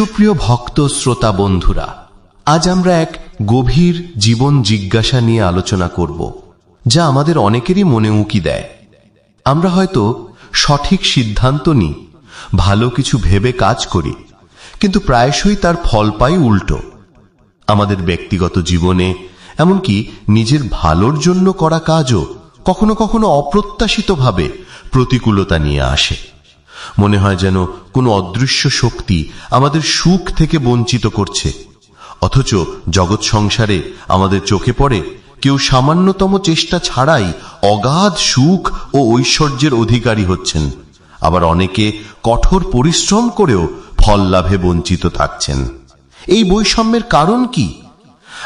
সুপ্রিয় ভক্ত শ্রোতা বন্ধুরা, আজ আমরা এক গভীর জীবন জিজ্ঞাসা নিয়ে আলোচনা করব, যা আমাদের অনেকেরই মনে উকি দেয়। আমরা হয়তো সঠিক সিদ্ধান্ত নিই, ভালো কিছু ভেবে কাজ করি, কিন্তু প্রায়শই তার ফল পাই উল্টো। আমাদের ব্যক্তিগত জীবনে এমনকি নিজের ভালোর জন্য করা কাজও কখনো কখনো অপ্রত্যাশিতভাবে প্রতিকূলতা নিয়ে আসে। মনে হয় যেন কোনো অদৃশ্য শক্তি আমাদের সুখ থেকে বঞ্চিত করছে। অথচ জগৎ সংসারে আমাদের চোখে পড়ে কেউ সামান্যতম চেষ্টা ছাড়াই অগাধ সুখ ও ঐশ্বর্যের অধিকারী হচ্ছেন। আবার অনেকে কঠোর পরিশ্রম করেও ফল লাভে বঞ্চিত থাকছেন। এই বৈষম্যের কারণ কি?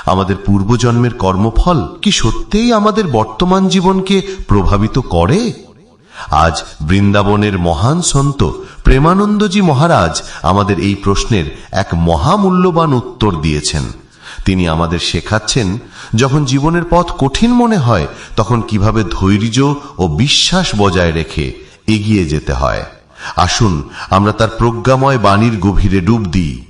আমাদের পূর্বজন্মের কর্মফল কি সত্যিই আমাদের বর্তমান জীবনকে প্রভাবিত করে? আজ বৃন্দাবনের মহান সন্ত প্রেমানন্দজি মহারাজ আমাদের এই প্রশ্নের এক মহামূল্যবান উত্তর দিয়েছেন। তিনি আমাদের শেখাচ্ছেন, যখন জীবনের পথ কঠিন মনে হয়, তখন কীভাবে ধৈর্য ও বিশ্বাস বজায় রেখে এগিয়ে যেতে হয়। আসুন, আমরা তার প্রজ্ঞাময় বাণীর গভীরে ডুব দিই।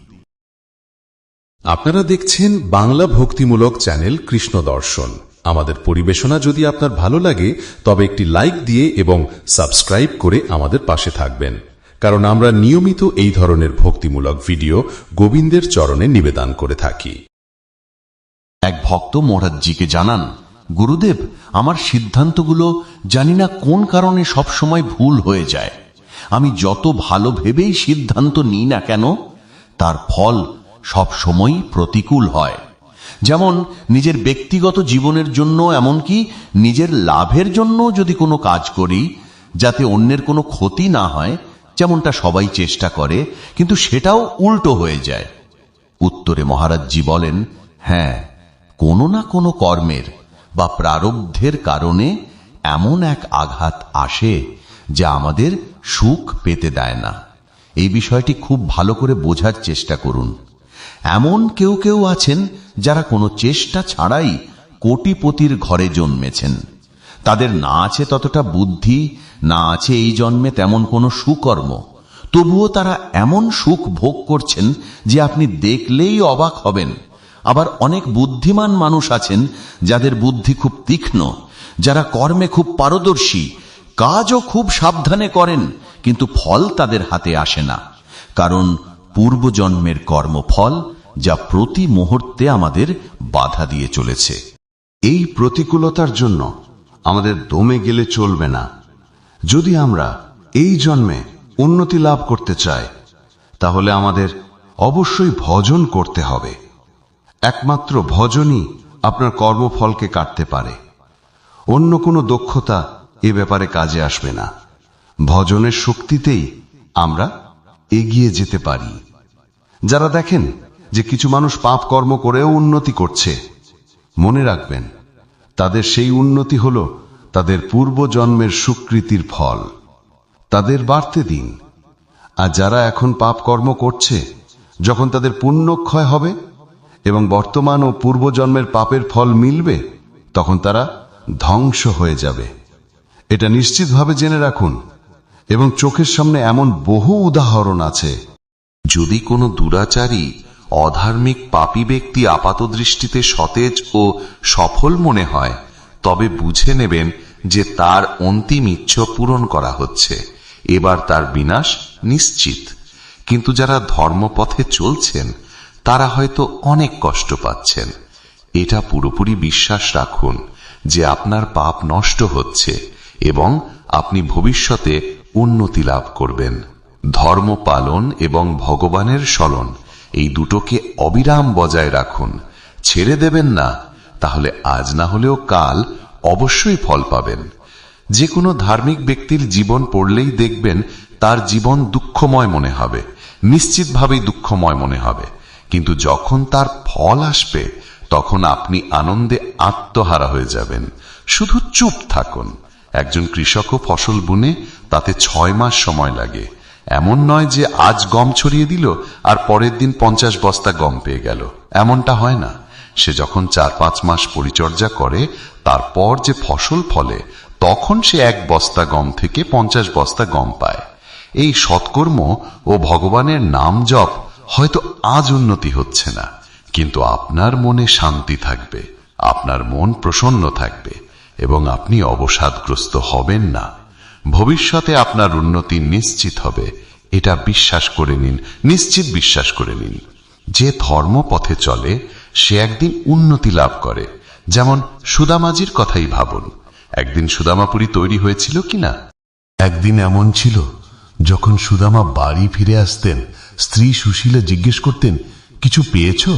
আপনারা দেখছেন বাংলা ভক্তিমূলক চ্যানেল কৃষ্ণ দর্শন। আমাদের পরিবেশনা যদি আপনার ভালো লাগে, তবে একটি লাইক দিয়ে এবং সাবস্ক্রাইব করে আমাদের পাশে থাকবেন। কারণ আমরা নিয়মিত এই ধরনের ভক্তিমূলক ভিডিও গোবিন্দের চরণে নিবেদন করে থাকি। এক ভক্ত মহারাজজিকে জানান, গুরুদেব, আমার সিদ্ধান্তগুলো জানি না কোন কারণে সব সময় ভুল হয়ে যায়। আমি যত ভালো ভেবেই সিদ্ধান্ত নিই না কেন, তার ফল সব সময়ই প্রতিকূল হয়। যেমন নিজের ব্যক্তিগত জীবনের জন্য, এমনকি নিজের লাভের জন্য যদি কোনো কাজ করি, যাতে অন্যের কোনো ক্ষতি না হয়, যেমনটা সবাই চেষ্টা করে, কিন্তু সেটাও উল্টো হয়ে যায়। উত্তরে মহারাজজি বলেন হ্যাঁ কোনো না কোনো কর্মের বা প্রারব্ধের কারণে এমন এক আঘাত আসে যা আমাদের সুখ পেতে দেয় না। এই বিষয়টি খুব ভালো করে বোঝার চেষ্টা করুন। এমন কেউ কেউ আছেন যারা কোনো চেষ্টা ছাড়াই কোটিপতির ঘরে জন্মেছেন। তাদের না আছে ততটা বুদ্ধি, না আছে এই জন্মে তেমন কোনো সুকর্ম। তবুও তারা এমন সুখ ভোগ করছেন যে আপনি দেখলেই অবাক হবেন। আবার অনেক বুদ্ধিমান মানুষ আছেন যাদের বুদ্ধি খুব তীক্ষ্ণ, যারা কর্মে খুব পারদর্শী, কাজও খুব সাবধানে করেন, কিন্তু ফল তাদের হাতে আসে না। কারণ পূর্বজন্মের কর্মফল যা প্রতি মুহূর্তে আমাদের বাধা দিয়ে চলেছে। এই প্রতিকূলতার জন্য আমাদের দমে গেলে চলবে না। যদি আমরা এই জন্মে উন্নতি লাভ করতে চাই, তাহলে আমাদের অবশ্যই ভজন করতে হবে। একমাত্র ভজনই আপনার কর্মফলকে কাটতে পারে। অন্য কোনো দক্ষতা এ ব্যাপারে কাজে আসবে না। ভজনের শক্তিতেই আমরা এগিয়ে যেতে পারি। যারা দেখেন যে কিছু মানুষ পাপ কর্ম করেও উন্নতি করছে, মনে রাখবেন, তাদের সেই উন্নতি হল তাদের পূর্বজন্মের সুকৃতির ফল। তাদের বাড়তে দিন। আর যারা এখন পাপ কর্ম করছে, যখন তাদের পুণ্যক্ষয় হবে এবং বর্তমান ও পূর্বজন্মের পাপের ফল মিলবে, তখন তারা ধ্বংস হয়ে যাবে। এটা নিশ্চিতভাবে জেনে রাখুন এবং চোখের সামনে এমন বহু উদাহরণ আছে। যদি কোনো দুরাচারী অধার্মিক পাপী ব্যক্তি আপাত দৃষ্টিতে সতেজ ও সফল মনে হয়, তবে বুঝে নেবেন যে তার অন্তিম ইচ্ছা পূরণ করা হচ্ছে। এবার তার বিনাশ নিশ্চিত। কিন্তু যারা ধর্মপথে চলছেন, তারা হয়তো অনেক কষ্ট পাচ্ছেন। এটা পুরোপুরি বিশ্বাস রাখুন যে আপনার পাপ নষ্ট হচ্ছে এবং আপনি ভবিষ্যতে উন্নতি লাভ করবেন। ধর্ম পালন এবং ভগবানের স্মরণ এই দুটোকে অবিরাম বজায় রাখুন। ছেড়ে দেবেন না, তাহলে আজ না হলেও কাল অবশ্যই ফল পাবেন। যে কোনো ধার্মিক ব্যক্তির জীবন পড়লেই দেখবেন তার জীবন দুঃখময় মনে হবে, নিশ্চিতভাবেই দুঃখময় মনে হবে। কিন্তু যখন তার ফল আসবে, তখন আপনি আনন্দে আত্মহারা হয়ে যাবেন। শুধু চুপ থাকুন। একজন কৃষকও ফসল বুনে তাতে ছয় মাস সময় লাগে। এমন নয় যে আজ গম ছড়িয়ে দিল আর পরের দিন পঞ্চাশ বস্তা গম পেয়ে গেল। এমনটা হয় না। সে যখন চার পাঁচ মাস পরিচর্যা করে, তারপর যে ফসল ফলে, তখন সে এক বস্তা গম থেকে পঞ্চাশ বস্তা গম পায়। এই সৎকর্ম ও ভগবানের নাম জপ হয়তো আজ উন্নতি হচ্ছে না, কিন্তু আপনার মনে শান্তি থাকবে, আপনার মন প্রসন্ন থাকবে। এবং আপনি অবসাদগ্রস্ত হবেন না। ভবিষ্যতে আপনার উন্নতি নিশ্চিত হবে। এটা বিশ্বাস করে নিন, নিশ্চিত বিশ্বাস করে নিন। যে ধর্ম পথে চলে, সে একদিন উন্নতি লাভ করে। যেমন সুদামাজির কথাই ভাবুন, একদিন সুদামাপুরী তৈরি হয়েছিল কিনা? একদিন এমন ছিল, যখন সুদামা বাড়ি ফিরে আসতেন, স্ত্রী সুশীলা জিজ্ঞেস করতেন, কিছু পেয়েছ?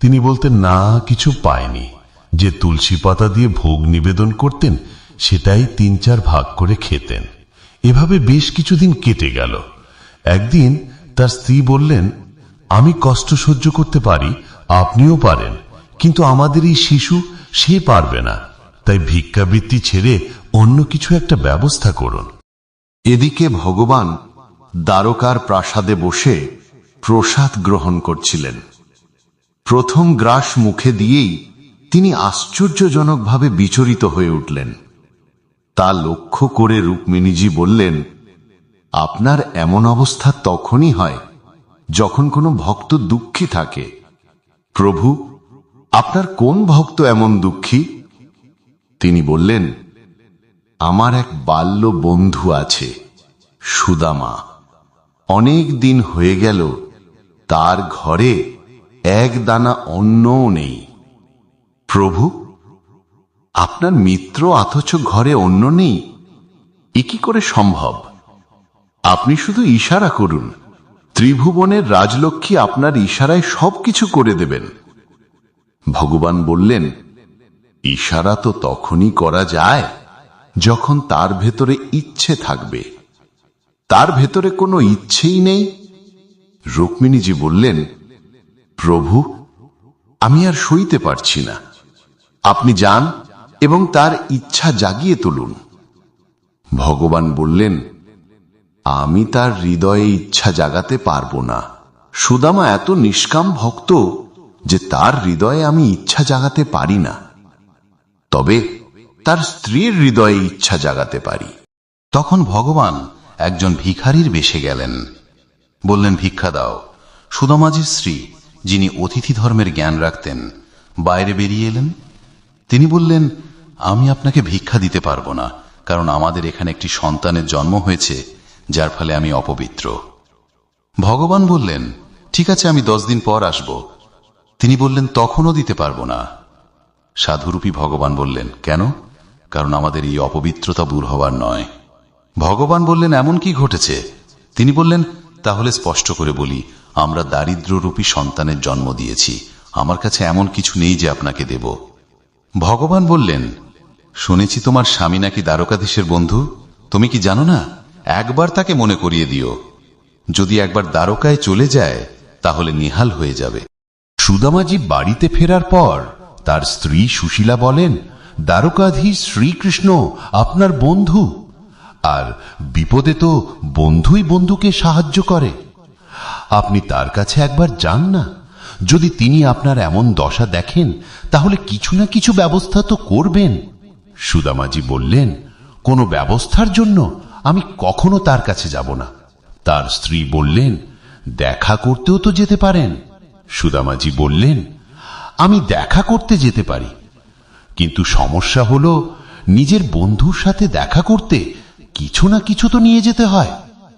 তিনি বলতেন, না, কিছু পায়নি যে তুলসী পাতা দিয়ে ভোগ নিবেদন করতেন, সেটাই তিন চার ভাগ করে খেতেন। এভাবে বেশ কিছুদিন কেটে গেল। একদিন তার স্ত্রী বললেন, আমি কষ্ট সহ্য করতে পারি, আপনিও পারেন, কিন্তু আমাদের এই শিশু, সে পারবে না। তাই ভিক্ষাবৃত্তি ছেড়ে অন্য কিছু একটা ব্যবস্থা করুন। এদিকে ভগবান দ্বারকার প্রাসাদে বসে প্রসাদ গ্রহণ করছিলেন। প্রথম গ্রাস মুখে দিয়েই তিনি আশ্চর্যজনকভাবে বিচরিত হয়ে উঠলেন। তা লক্ষ্য করে রুক্মিণীজি বললেন, আপনার এমন অবস্থা তখনই হয় যখন কোনো ভক্ত দুঃখী থাকে। প্রভু, আপনার কোন ভক্ত এমন দুঃখী? তিনি বললেন, আমার এক বাল্য বন্ধু আছে, সুদামা। অনেক দিন হয়ে গেল, তার ঘরে এক দানা অন্নও নেই। প্রভু, আপনার মিত্র অথচ ঘরে অন্য নেই। এ কি করে সম্ভব? আপনি শুধু ইশারা করুন। ত্রিভুবনের রাজলক্ষ্মী আপনার ইশারায় সবকিছু করে দেবেন। ভগবান বললেন, ইশারা তো তখনই করা যায় যখন তার ভেতরে ইচ্ছে থাকবে। তার ভেতরে কোনো ইচ্ছেই নেই। রুক্মিণীজি বললেন, প্রভু, আমি আর সইতে পারছি না। আপনি যান এবং তার ইচ্ছা জাগিয়ে তুলুন। ভগবান বললেন, আমি তার হৃদয়ে ইচ্ছা জাগাতে পারব না। সুদামা এত নিষ্কাম ভক্ত যে তার হৃদয়ে আমি ইচ্ছা জাগাতে পারি না। তবে তার স্ত্রীর হৃদয়ে ইচ্ছা জাগাতে পারি। তখন ভগবান একজন ভিখারির বেশে গেলেন। বললেন, ভিক্ষা দাও। সুদামাজির স্ত্রী, যিনি অতিথি ধর্মের জ্ঞান রাখতেন, বাইরে বেরিয়ে এলেন। তিনি বললেন, আমি আপনাকে ভিক্ষা দিতে পারব না, কারণ আমাদের এখানে একটি সন্তানের জন্ম হয়েছে, যার ফলে আমি অপবিত্র। ভগবান বললেন, ঠিক আছে, আমি দশ দিন পর আসব। তিনি বললেন, তখনও দিতে পারব না। সাধুরূপী ভগবান বললেন, কেন? কারণ আমাদের এই অপবিত্রতা দূর হওয়ার নয়। ভগবান বললেন, এমন কি ঘটেছে? তিনি বললেন, তাহলে স্পষ্ট করে বলি, আমরা দারিদ্ররূপী সন্তানের জন্ম দিয়েছি। আমার কাছে এমন কিছু নেই যে আপনাকে দেব। ভগবান বললেন, শুনেছি তোমার স্বামী নাকি দ্বারকাধীশের বন্ধু। তুমি কি জানো না? একবার তাকে মনে করিয়ে দিও। যদি একবার দ্বারকায় চলে যায়, তাহলে নিহাল হয়ে যাবে। সুদামাজি বাড়িতে ফেরার পর তার স্ত্রী সুশীলা বলেন, দ্বারকাধীশ শ্রীকৃষ্ণ আপনার বন্ধু। আর বিপদে তো বন্ধুই বন্ধুকে সাহায্য করে। আপনি তার কাছে একবার যান না। যদি তিনি আপনার এমন দশা দেখেন, তাহলে কিছু না কিছু ব্যবস্থা তো করবেন। সুদামাজি বললেন, কোনো ব্যবস্থার জন্য আমি কখনো তার কাছে যাব না। তার স্ত্রী বললেন, দেখা করতেও তো যেতে পারেন। সুদামাজি বললেন, আমি দেখা করতে যেতে পারি। কিন্তু সমস্যা হলো, নিজের বন্ধুর সাথে দেখা করতে কিছু না কিছু তো নিয়ে যেতে হয়।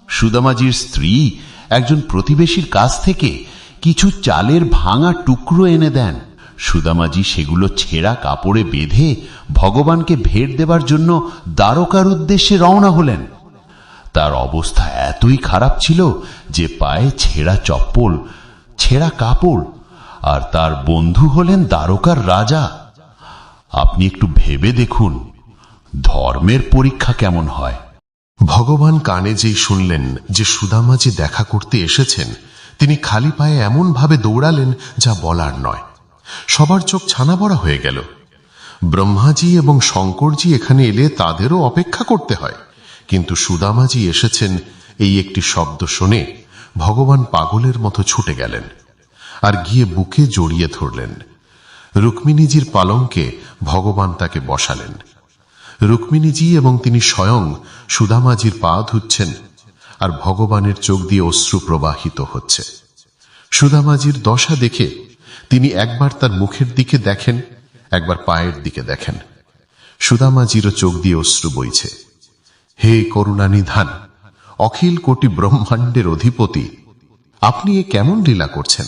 সুদামাজির স্ত্রী একজন প্রতিবেশীর কাছ থেকে কিছু চালের ভাঙা টুকরো এনে দেন। সুদামাজি সেগুলো ছেঁড়া কাপড়ে বেঁধে ভগবানকে ভেট দেবার জন্য দ্বারকার উদ্দেশ্যে রওনা হলেন। তার অবস্থা এতই খারাপ ছিল যে পায়ে ছেঁড়া চপ্পল, ছেঁড়া কাপড় আর তার বন্ধু হলেন দ্বারকার রাজা। আপনি একটু ভেবে দেখুন, ধর্মের পরীক্ষা কেমন হয়। ভগবান কানে যেই শুনলেন যে সুদামাজি দেখা করতে এসেছেন তিনি খালি পায়ে এমন ভাবে দৌড়ালেন যা বলার নয়। সবার চোখ ছানা বড়া হয়ে গেল। ব্রহ্মাজি এবং শঙ্করজি এখানে এলে তাদেরও অপেক্ষা করতে হয়। কিন্তু সুদামাজি এসেছেন, এই একটি শব্দ শুনে ভগবান পাগলের মতো ছুটে গেলেন আর গিয়ে বুকে জড়িয়ে ধরলেন। রুক্মিণীজির পালঙ্কে ভগবান তাকে বসালেন। রুক্মিণীজি এবং তিনি স্বয়ং সুদামাজির পা ধুচ্ছেন। আর ভগবানের চোখ দিয়ে অশ্রু প্রবাহিত হচ্ছে। সুদামাজির দশা দেখে তিনি একবার তার মুখের দিকে দেখেন, একবার পায়ের দিকে দেখেন। সুদামাজিরও চোখ দিয়ে অশ্রু বইছে। হে করুণানিধান, অখিল কোটি ব্রহ্মাণ্ডের অধিপতি, আপনি এ কেমন লীলা করছেন?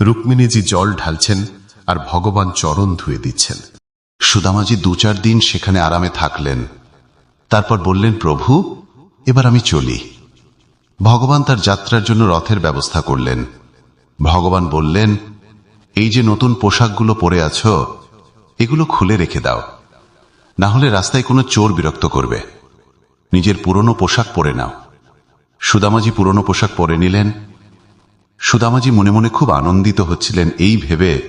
রুক্মিণীজি জল ঢালছেন আর ভগবান চরণ ধুয়ে দিচ্ছেন। সুদামাজি দু চার দিন সেখানে আরামে থাকলেন। তারপর বললেন, প্রভু, এবার আমি চলি। ভগবান তার যাত্রার জন্য রথের ব্যবস্থা করলেন। ভগবান বললেন, এই যে নতুন পোশাকগুলো পরে আছো, এগুলো খুলে রেখে দাও। না হলে রাস্তায় কোনো চোর বিরক্ত করবে। নিজের পুরনো পোশাক পরে নাও। সুদামাজি পুরনো পোশাক পরে নিলেন। সুদামাজি মনে মনে খুব আনন্দিত হচ্ছিলেন এই ভেবে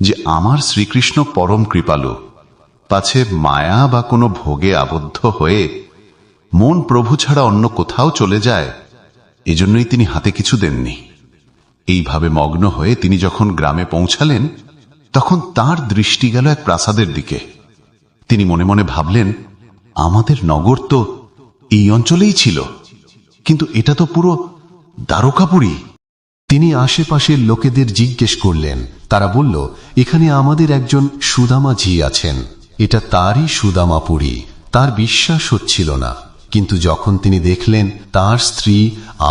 যে আমার শ্রীকৃষ্ণ পরম কৃপালু পাছে মায়া বা কোনো ভোগে আবদ্ধ হয়ে মন প্রভু ছাড়া অন্য কোথাও চলে যায়। এজন্যই তিনি হাতে কিছু দেননি। এইভাবে মগ্ন হয়ে তিনি যখন গ্রামে পৌঁছালেন, তখন তার দৃষ্টি গেল এক প্রাসাদের দিকে। তিনি মনে মনে ভাবলেন, আমাদের নগর তো এই অঞ্চলেই ছিল, কিন্তু এটা তো পুরো দ্বারকাপুরী। তিনি আশেপাশের লোকেদের জিজ্ঞেস করলেন। তারা বলল, এখানে আমাদের একজন সুদামাঝি আছেন। এটা তারই সুদামাপুরী তার বিশ্বাস হচ্ছিল না। কিন্তু যখন তিনি দেখলেন তার স্ত্রী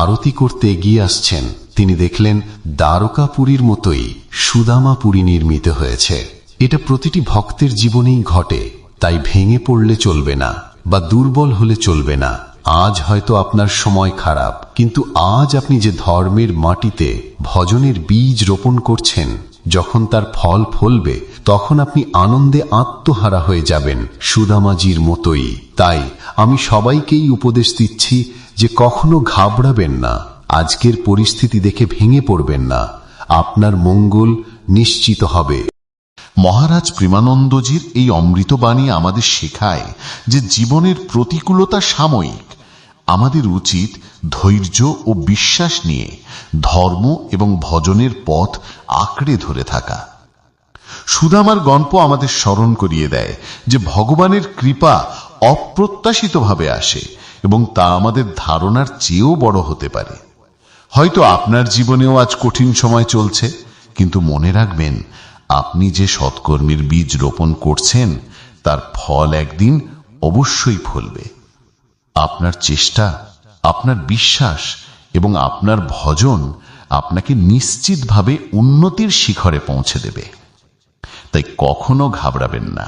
আরতি করতে এগিয়ে আসছেন, তিনি দেখলেন দ্বারকাপুরীর মতোই সুদামাপুরী নির্মিত হয়েছে। এটা প্রতিটি ভক্তের জীবনেই ঘটে, তাই ভেঙে পড়লে চলবে না বা দুর্বল হলে চলবে না। আজ হয়তো আপনার সময় খারাপ, কিন্তু আজ আপনি যে ধর্মের মাটিতে ভজনের বীজ রোপণ করছেন, যখন তার ফল ফলবে, তখন আপনি আনন্দে আত্মহারা হয়ে যাবেন সুদামাজির মতোই। তাই আমি সবাইকেই উপদেশ দিচ্ছি যে কখনো ঘাবড়াবেন না, আজকের পরিস্থিতি দেখে ভেঙে পড়বেন না, আপনার মঙ্গল নিশ্চিত হবে। মহারাজ প্রেমানন্দজির এই অমৃতবাণী আমাদের শেখায় যে জীবনের প্রতিকূলতা সাময়িক, আমাদের উচিত ধৈর্য ও বিশ্বাস নিয়ে ধর্ম এবং ভজনের পথ আঁকড়ে ধরে থাকা। সুদামার গল্প আমাদের স্মরণ করিয়ে দেয় যে ভগবানের কৃপা অপ্রত্যাশিতভাবে আসে এবং তা আমাদের ধারণার চেয়েও বড় হতে পারে। হয়তো আপনার জীবনেও আজ কঠিন সময় চলছে, কিন্তু মনে রাখবেন, আপনি যে সৎকর্মীর বীজ রোপণ করছেন, তার ফল একদিন অবশ্যই ফলবে। আপনার চেষ্টা, আপনার বিশ্বাস এবং আপনার ভজন আপনাকে নিশ্চিতভাবে উন্নতির শিখরে পৌঁছে দেবে। তাই কখনো ঘাবড়াবেন না,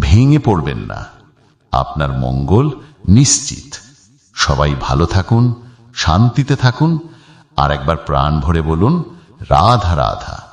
ভেঙে পড়বেন না। আপনার মঙ্গল নিশ্চিত। সবাই ভালো থাকুন, শান্তিতে থাকুন, আর একবার প্রাণ ভরে বলুন, রাধা রাধা।